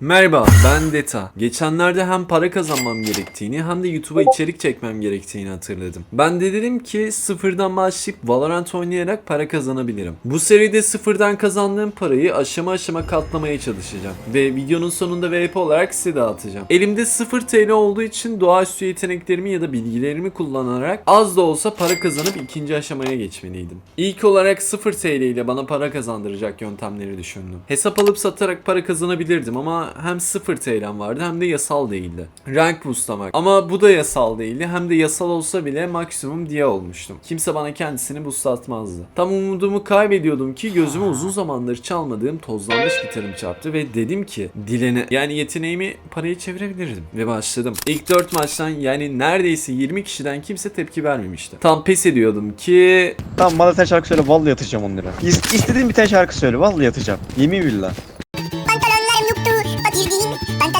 Merhaba ben Deta. Geçenlerde hem para kazanmam gerektiğini hem de YouTube'a içerik çekmem gerektiğini hatırladım. Ben de dedim ki sıfırdan başlayıp Valorant oynayarak para kazanabilirim. Bu seride sıfırdan kazandığım parayı aşama aşama katlamaya çalışacağım. Ve videonun sonunda VP olarak size dağıtacağım. Elimde 0 TL olduğu için doğaüstü yeteneklerimi ya da bilgilerimi kullanarak az da olsa para kazanıp ikinci aşamaya geçmeliydim. İlk olarak 0 TL ile bana para kazandıracak yöntemleri düşündüm. Hesap alıp satarak para kazanabilirdim ama hem 0 TL'm vardı hem de yasal değildi. Rank boostlamak. Ama bu da yasal değildi. Hem de yasal olsa bile maksimum diye olmuştum. Kimse bana kendisini boostlatmazdı. Tam umudumu kaybediyordum ki gözüme uzun zamandır çalmadığım tozlanmış gitarım çarptı ve dedim ki dilene yani yeteneğimi paraya çevirebilirdim. Ve başladım. İlk 4 maçtan yani neredeyse 20 kişiden kimse tepki vermemişti. Tam pes ediyordum ki Tamam bana sen şarkı söyle vallahi atacağım 10 lira. İs- istediğin bir tane şarkı söyle vallahi atacağım. Yemin billah.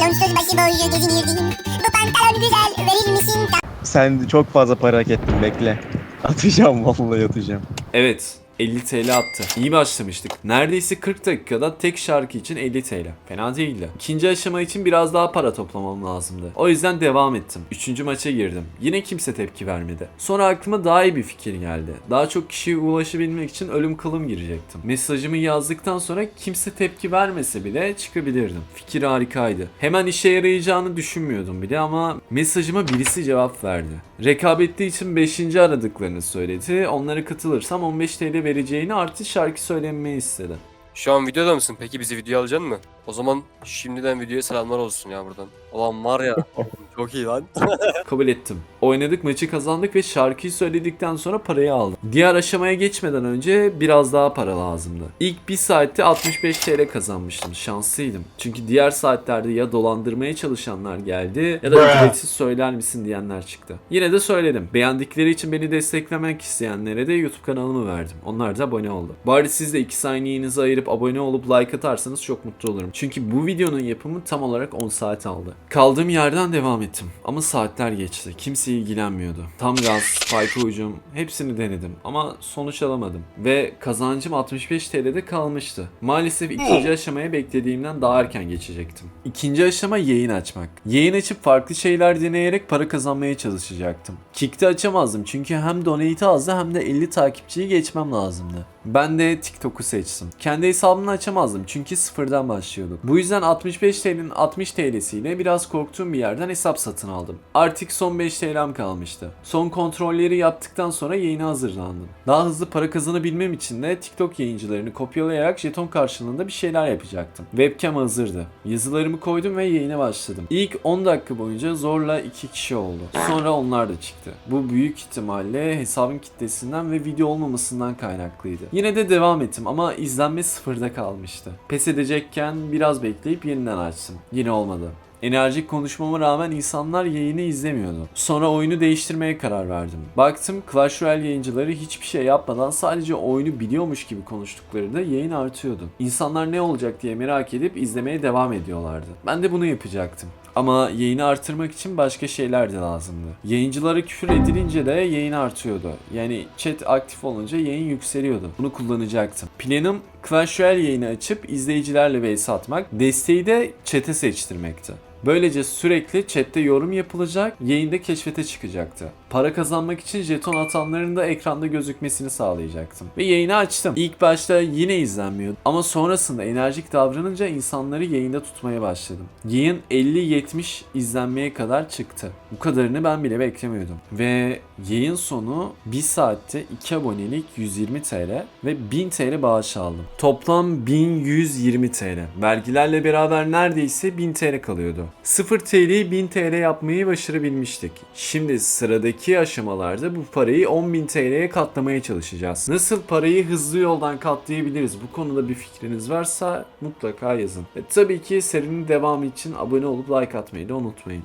Fakirdim Pantolonsuz başıboş gezinirdim Bu pantolon güzel verir misin? Sen çok fazla para hak ettin bekle. Atacağım vallahi atacağım. Evet 50 TL attı. İyi başlamıştık. Neredeyse 40 dakikada tek şarkı için 50 TL. Fena değildi. İkinci aşama için biraz daha para toplamam lazımdı. O yüzden devam ettim. Üçüncü maça girdim. Yine kimse tepki vermedi. Sonra aklıma daha iyi bir fikir geldi. Daha çok kişiye ulaşabilmek için ölüm kılım girecektim. Mesajımı yazdıktan sonra kimse tepki vermese bile çıkabilirdim. Fikir harikaydı. Hemen işe yarayacağını düşünmüyordum bile ama mesajıma birisi cevap verdi. Rekabetli için 5. aradıklarını söyledi. Onlara katılırsam 15 TL vereceğini artı şarkı söylememi istedi. Şu an videoda mısın? Peki bizi video alacaksın mı? O zaman şimdiden videoya selamlar olsun ya buradan. Ulan var ya. çok iyi lan. Kabul ettim. Oynadık maçı kazandık ve şarkıyı söyledikten sonra parayı aldım. Diğer aşamaya geçmeden önce biraz daha para lazımdı. İlk bir saatte 65 TL kazanmıştım. Şanslıydım. Çünkü diğer saatlerde ya dolandırmaya çalışanlar geldi ya da ücretsiz söyler misin diyenler çıktı. Yine de söyledim. Beğendikleri için beni desteklemek isteyenlere de YouTube kanalımı verdim. Onlar da abone oldu. Bari siz de 2 saniyenizi ayırıp abone olup like atarsanız çok mutlu olurum. Çünkü bu videonun yapımı tam olarak 10 saat aldı. Kaldığım yerden devam ettim. Ama saatler geçti. Kimse ilgilenmiyordu. Tam gaz, spike ucum hepsini denedim. Ama sonuç alamadım. Ve kazancım 65 TL'de kalmıştı. Maalesef ikinci aşamaya beklediğimden daha erken geçecektim. İkinci aşama yayın açmak. Yayın açıp farklı şeyler deneyerek para kazanmaya çalışacaktım. Kick'te açamazdım çünkü hem donate azdı hem de 50 takipçiyi geçmem lazımdı. Ben de TikTok'u seçtim. Kendi hesabımı açamazdım çünkü sıfırdan başlıyorduk. Bu yüzden 65 TL'nin 60 TL'siyle biraz korktuğum bir yerden hesap satın aldım. Artık son 5 TL'm kalmıştı. Son kontrolleri yaptıktan sonra yayına hazırlandım. Daha hızlı para kazanabilmem için de TikTok yayıncılarını kopyalayarak jeton karşılığında bir şeyler yapacaktım. Webcam hazırdı. Yazılarımı koydum ve yayına başladım. İlk 10 dakika boyunca zorla 2 kişi oldu. Sonra onlar da çıktı. Bu büyük ihtimalle hesabın kitlesinden ve video olmamasından kaynaklıydı. Yine de devam ettim ama izlenme sıfırda kalmıştı. Pes edecekken biraz bekleyip yeniden açtım. Yine olmadı. Enerjik konuşmama rağmen insanlar yayını izlemiyordu. Sonra oyunu değiştirmeye karar verdim. Baktım Clash Royale yayıncıları hiçbir şey yapmadan sadece oyunu biliyormuş gibi konuştuklarında yayın artıyordu. İnsanlar ne olacak diye merak edip izlemeye devam ediyorlardı. Ben de bunu yapacaktım. Ama yayını artırmak için başka şeyler de lazımdı. Yayıncılara küfür edilince de yayın artıyordu. Yani chat aktif olunca yayın yükseliyordu. Bunu kullanacaktım. Planım Clash Royale yayını açıp izleyicilerle vs atmak, desteği de chat'e seçtirmekti. Böylece sürekli chatte yorum yapılacak, yayında keşfete çıkacaktı. Para kazanmak için jeton atanların da ekranda gözükmesini sağlayacaktım. Ve yayını açtım. İlk başta yine izlenmiyordu ama sonrasında enerjik davranınca insanları yayında tutmaya başladım. Yayın 50-70 izlenmeye kadar çıktı. Bu kadarını ben bile beklemiyordum. Ve yayın sonu 1 saatte 2 abonelik 120 TL ve 1000 TL bağış aldım. Toplam 1120 TL. Vergilerle beraber neredeyse 1000 TL kalıyordu. 0 TL'yi 1000 TL yapmayı başarabilmiştik. Şimdi sıradaki aşamalarda bu parayı 10.000 TL'ye katlamaya çalışacağız. Nasıl parayı hızlı yoldan katlayabiliriz? Bu konuda bir fikriniz varsa mutlaka yazın. Ve tabii ki serinin devamı için abone olup like atmayı da unutmayın.